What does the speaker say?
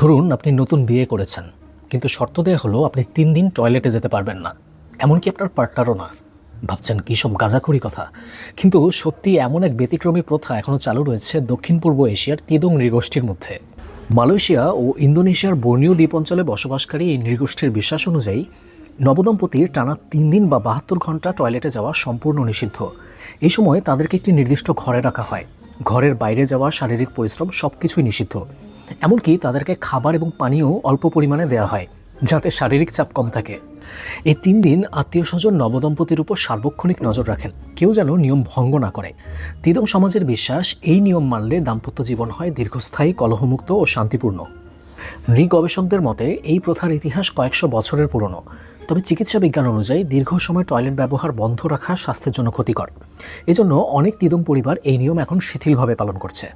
ধরুন আপনি নতুন বিয়ে করেছেন, কিন্তু শর্ত দেওয়া হলো আপনি তিন দিন টয়লেটে যেতে পারবেন না। এমনকি আপনার পার্টনারও না। ভাবছেন কী সব গাজাখড়ি কথা। কিন্তু সত্যি এমন এক ব্যতিক্রমী প্রথা এখনও চালু রয়েছে দক্ষিণ পূর্ব এশিয়ার তিদং নৃগোষ্ঠীর মধ্যে। মালয়েশিয়া ও ইন্দোনেশিয়ার বর্ণীয় দ্বীপ অঞ্চলে বসবাসকারী এই নৃগোষ্ঠীর বিশ্বাস অনুযায়ী নবদম্পতির টানা তিন দিন বা বাহাত্তর ঘণ্টা টয়লেটে যাওয়া সম্পূর্ণ নিষিদ্ধ। এই সময় তাদেরকে একটি নির্দিষ্ট ঘরে রাখা হয়। ঘরের বাইরে যাওয়া, শারীরিক পরিশ্রম সব কিছুই নিষিদ্ধ। এমনকি তাদেরকে খাবার এবং পানীয় অল্প পরিমাণে দেওয়া হয়, যাতে শারীরিক চাপ কম থাকে। এই তিন দিন আত্মীয় স্বজন নবদম্পতির উপর সার্বক্ষণিক নজর রাখেন। কেউ যেন নিয়ম ভঙ্গ না করে। তিদং সমাজের বিশ্বাস, এই নিয়ম মানলে দাম্পত্য জীবন হয় দীর্ঘস্থায়ী, কলহমুক্ত ও শান্তিপূর্ণ। নৃ গবেষকদের মতে, এই প্রথার ইতিহাস কয়েকশো বছরের পুরনো। তবে চিকিৎসা বিজ্ঞান অনুযায়ী দীর্ঘ সময় টয়লেট ব্যবহার বন্ধ রাখা স্বাস্থ্যের জন্য ক্ষতিকর। এজন্য অনেক তিদং পরিবার এই নিয়ম এখন শিথিলভাবে পালন করছে।